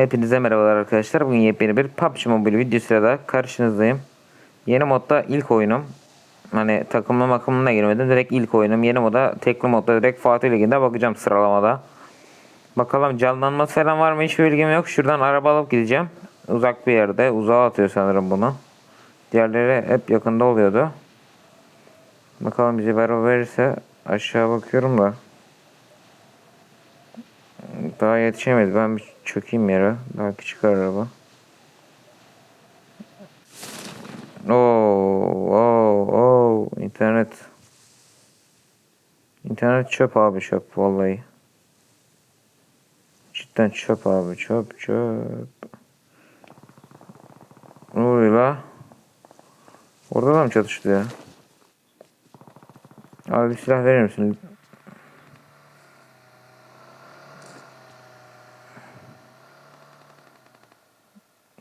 Hepinize merhabalar arkadaşlar. Bugün yepyeni bir PUBG Mobile videosuyla da karşınızdayım. Yeni modda ilk oyunum. Hani takımlı makımına girmedim. Direkt ilk oyunum. Yeni moda tekli modda direkt Fatih Ligi'nde bakacağım sıralamada. Bakalım canlanması falan var mı hiçbir bilgim yok. Şuradan araba alıp gideceğim. Uzak bir yerde. Uzağa atıyor sanırım bunu. Diğerleri hep yakında oluyordu. Bakalım bize araba verirse aşağı bakıyorum da. Daha yetişemedi. Ben bir çökeyim yere. Belki çıkar araba. Oo, oo, oo. internet. İnternet çöp abi çöp vallahi. Cidden çöp abi çöp çöp. Ne oluyor la? Orada da mı çatıştı ya? Abi silah verir misin?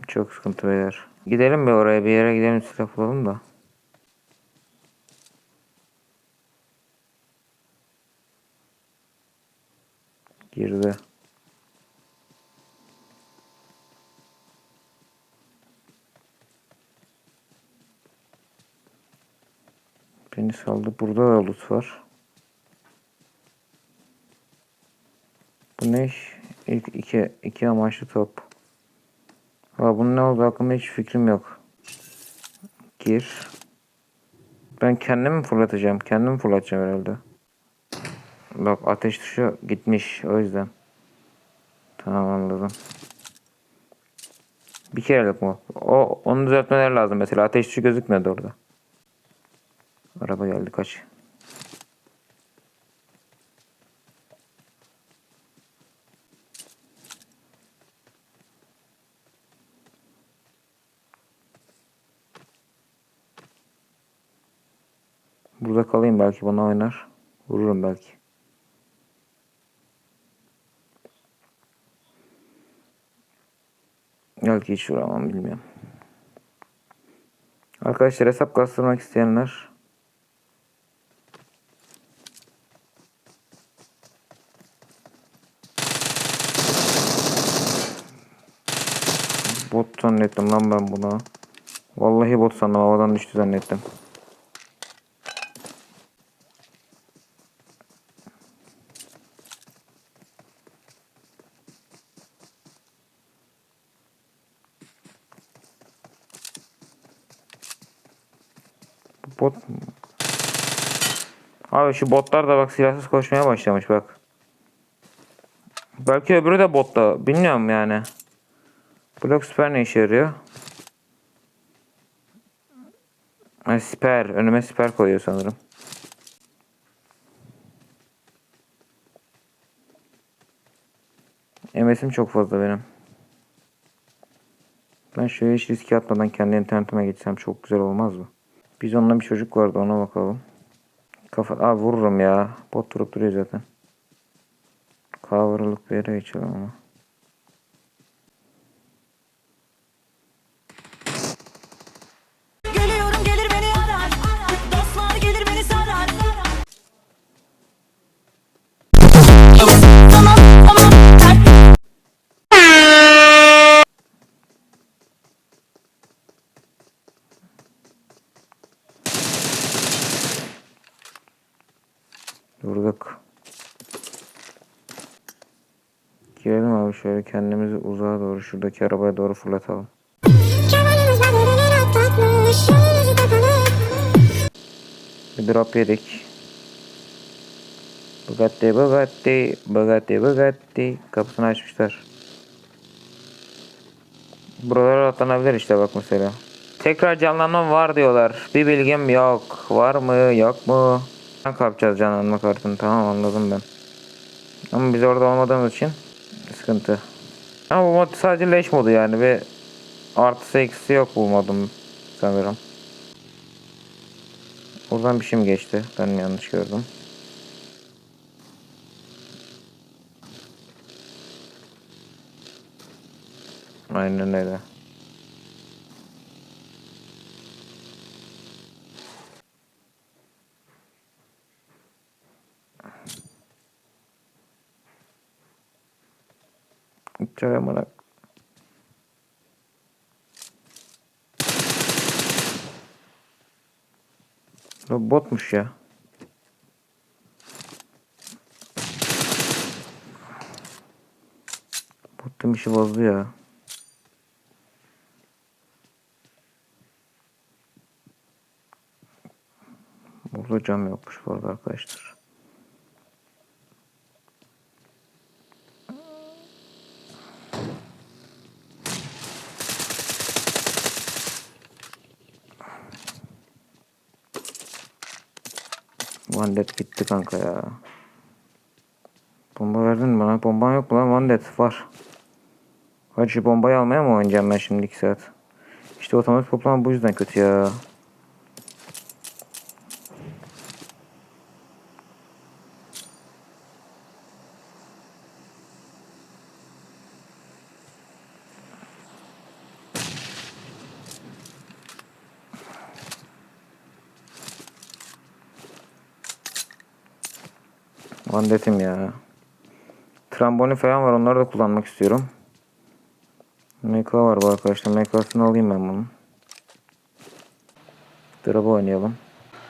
Çok sıkıntı beyler. Gidelim bir oraya bir yere gidelim silah bulalım da. Girdi. Beni saldı. Burada da loot var. Bu ne iş? İlk iki, iki amaçlı top. Ha bunun ne oldu hakkında hiç fikrim yok. Gir. Ben kendim mi fırlatacağım? Kendim fırlatacağım herhalde. Bak ateş tuşu gitmiş o yüzden. Tamam anladım. Bir kerelik mi? O onu düzeltmeler lazım mesela. Ateş tuşu gözükmüyordu orada. Araba geldi kaç. Burada kalayım belki bana oynar. Vururum belki. Belki hiç vuramam bilmiyorum. Arkadaşlar hesap kastırmak isteyenler Bot zannettim lan ben buna. Vallahi bot sandım havadan düştü zannettim. Bot? Abi şu botlar da bak silahsız koşmaya başlamış bak. Belki öbürü de botta. Bilmiyorum yani. Blok siper ne işe yarıyor? Ha, siper. Önüme siper koyuyor sanırım. MS'im çok fazla benim. Ben şöyle hiç riske atmadan kendi internetime geçsem çok güzel olmaz mı? Biz onunla bir çocuk vardı ona bakalım. Kafa Abi vururum ya. Bot durup duruyor zaten. Kavralık bir yere geçelim ama. Abi şöyle kendimizi uzağa doğru şuradaki arabaya doğru fırlatalım. Bir drop yedik. Bugatti, Bugatti, Bugatti, Bugatti. Kapısını açmışlar. Buralara atlanabilir işte bak mesela. Tekrar canlanma var diyorlar. Bir bilgim yok. Var mı yok mu? Ne yapacağız canlanma kartını tamam anladım ben. Ama biz orada olmadığımız için sıkıntı. Ama bu mod sadece leş modu yani ve artısı eksisi yok bu modun sanırım. Buradan bir şey mi geçti? Ben mi yanlış gördüm? Aynen öyle. çıkacak amına. Botmuş ya. Bottum işi bozdu ya. Burada cam yokmuş bu arada arkadaşlar. Vandet bitti kanka ya. Bomba verdin mi bana? Bomban yok mu lan? Vandet var. Hadi şu bombayı almaya mı oynayacağım ben şimdi 2 saat? İşte otomatik toplama bu yüzden kötü ya. Vandetim ya. Tramboni falan var onları da kullanmak istiyorum. MK var bu arkadaşlar. MK'sını alayım ben bunun. Drop oynayalım.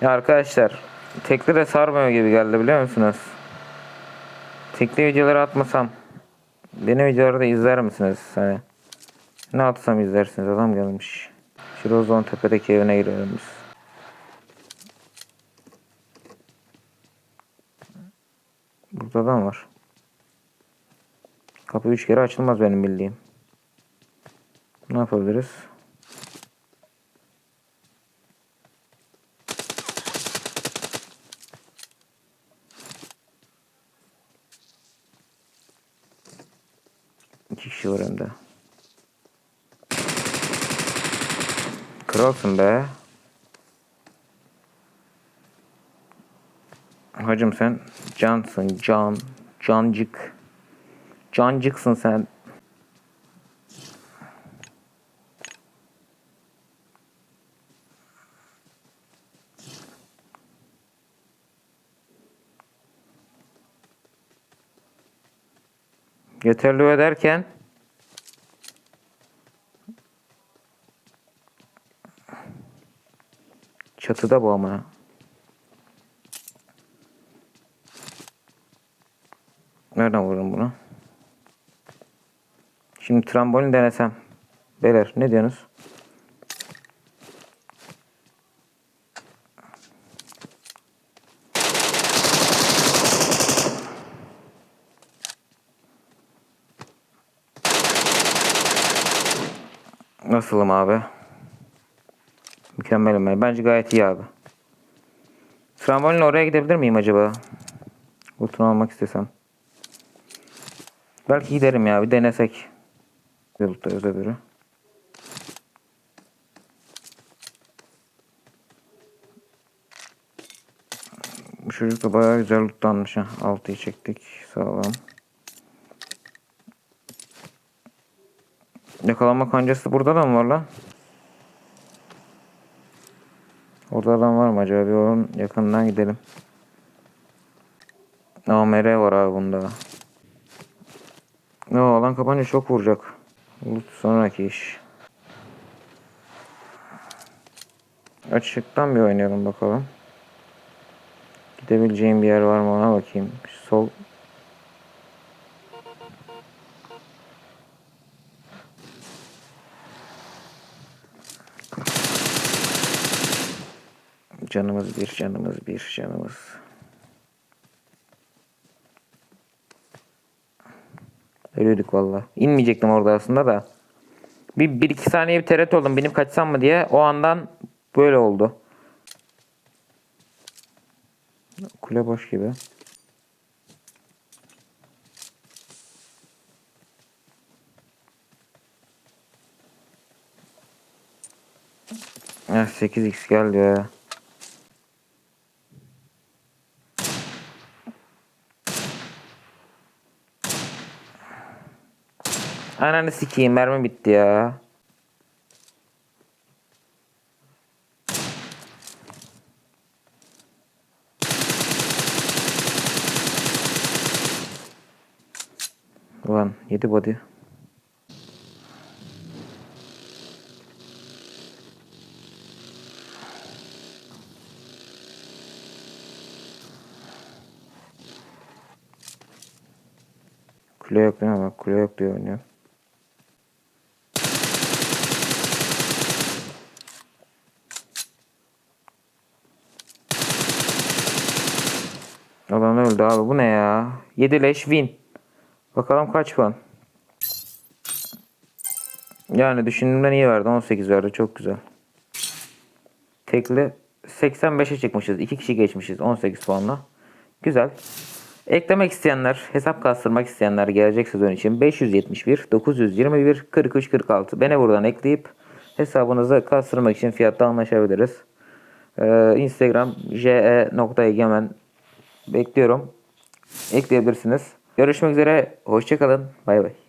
Ya arkadaşlar tekli de sarmıyor gibi geldi biliyor musunuz? Tekli videoları atmasam beni videoları da izler misiniz? Hani ne atsam izlersiniz adam gelmiş. Şirozon tepedeki evine girelim biz. Adam var. Kapı üç kere açılmaz benim bildiğim. Ne yapabiliriz? İki kişi var hem. Kralsın be. Hacım sen cansın can. Cancık. Cancıksın sen. Yeterli öderken çatıda bu ama. Nereden vururum bunu? Şimdi trambolin denesem. Beyler ne diyorsunuz? Nasılım abi? Mükemmelim ben. Bence gayet iyi abi. Trambolinle oraya gidebilir miyim acaba? Ultunu almak istesem. Belki giderim ya bir denesek. Yolda öbürü. Bu çocuk da bayağı güzel lootlanmış ha. Altıyı çektik. Sağlam. Yakalanma kancası burada da mı var lan? Orada adam var mı acaba? Bir onun yakınından gidelim. AMR var abi bunda. Ne alan kapanınca çok vuracak. Loot sonraki iş. Açıktan bir oynayalım bakalım. Gidebileceğim bir yer var mı ona bakayım. Sol Canımız bir, canımız bir, canımız. Ölüyorduk valla. İnmeyecektim orada aslında da. Bir, bir iki saniye bir tereddüt oldum. Benim kaçsam mı diye. O andan böyle oldu. Kule boş gibi. Eh 8x geldi ya. Ananı sikeyim mermi bitti ya. Ulan 7 body. Kule yok değil mi? Bak kule yok diye oynuyor. Adam öldü abi. Bu ne ya? 7 leş win. Bakalım kaç puan. Yani düşündüğümden iyi verdi. 18 verdi. Çok güzel. Tekli 85'e çıkmışız. 2 kişi geçmişiz 18 puanla. Güzel. Eklemek isteyenler, hesap kastırmak isteyenler gelecek sezon için 571, 921, 43, 46. Beni buradan ekleyip hesabınızı kastırmak için fiyatta anlaşabiliriz. Ee, Instagram je.egemen bekliyorum. Ekleyebilirsiniz. Görüşmek üzere. Hoşçakalın. Bay bay.